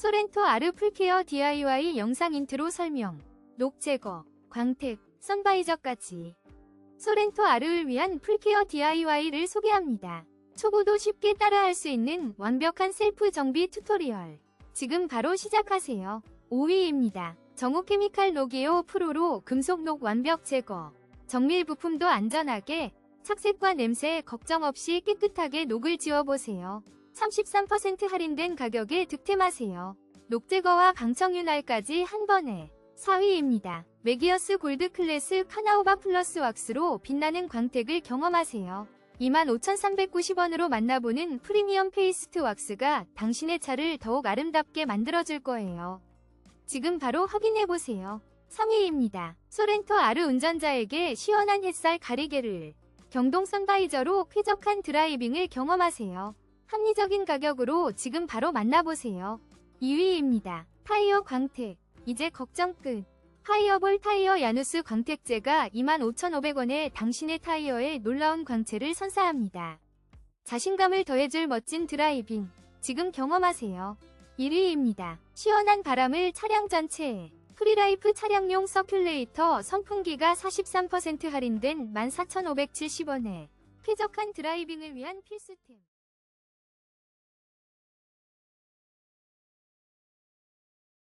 소렌토 아르 풀케어 DIY 영상 인트로 설명, 녹 제거, 광택, 선바이저까지 소렌토 아르를 위한 풀케어 DIY를 소개합니다. 초보도 쉽게 따라할 수 있는 완벽한 셀프 정비 튜토리얼. 지금 바로 시작하세요. 5위입니다. 정호 케미칼 노기오 프로로 금속 녹 완벽 제거. 정밀 부품도 안전하게 착색과 냄새 걱정 없이 깨끗하게 녹을 지워보세요. 33% 할인된 가격에 득템하세요. 녹 제거와 방청 윤활까지 한 번에 4위입니다. 메기어스 골드 클래스 카나오바 플러스 왁스로 빛나는 광택을 경험하세요. 25,390원으로 만나보는 프리미엄 페이스트 왁스가 당신의 차를 더욱 아름답게 만들어줄 거예요. 지금 바로 확인해보세요. 3위입니다. 소렌토 아르 운전자에게 시원한 햇살 가리개를 경동 선바이저로 쾌적한 드라이빙을 경험하세요. 합리적인 가격으로 지금 바로 만나보세요. 2위입니다. 타이어 광택. 이제 걱정 끝. 파이어볼 타이어 야누스 광택제가 25,500원에 당신의 타이어에 놀라운 광채를 선사합니다. 자신감을 더해줄 멋진 드라이빙. 지금 경험하세요. 1위입니다. 시원한 바람을 차량 전체에. 프리라이프 차량용 서큘레이터 선풍기가 43% 할인된 14,570원에 쾌적한 드라이빙을 위한 필수템.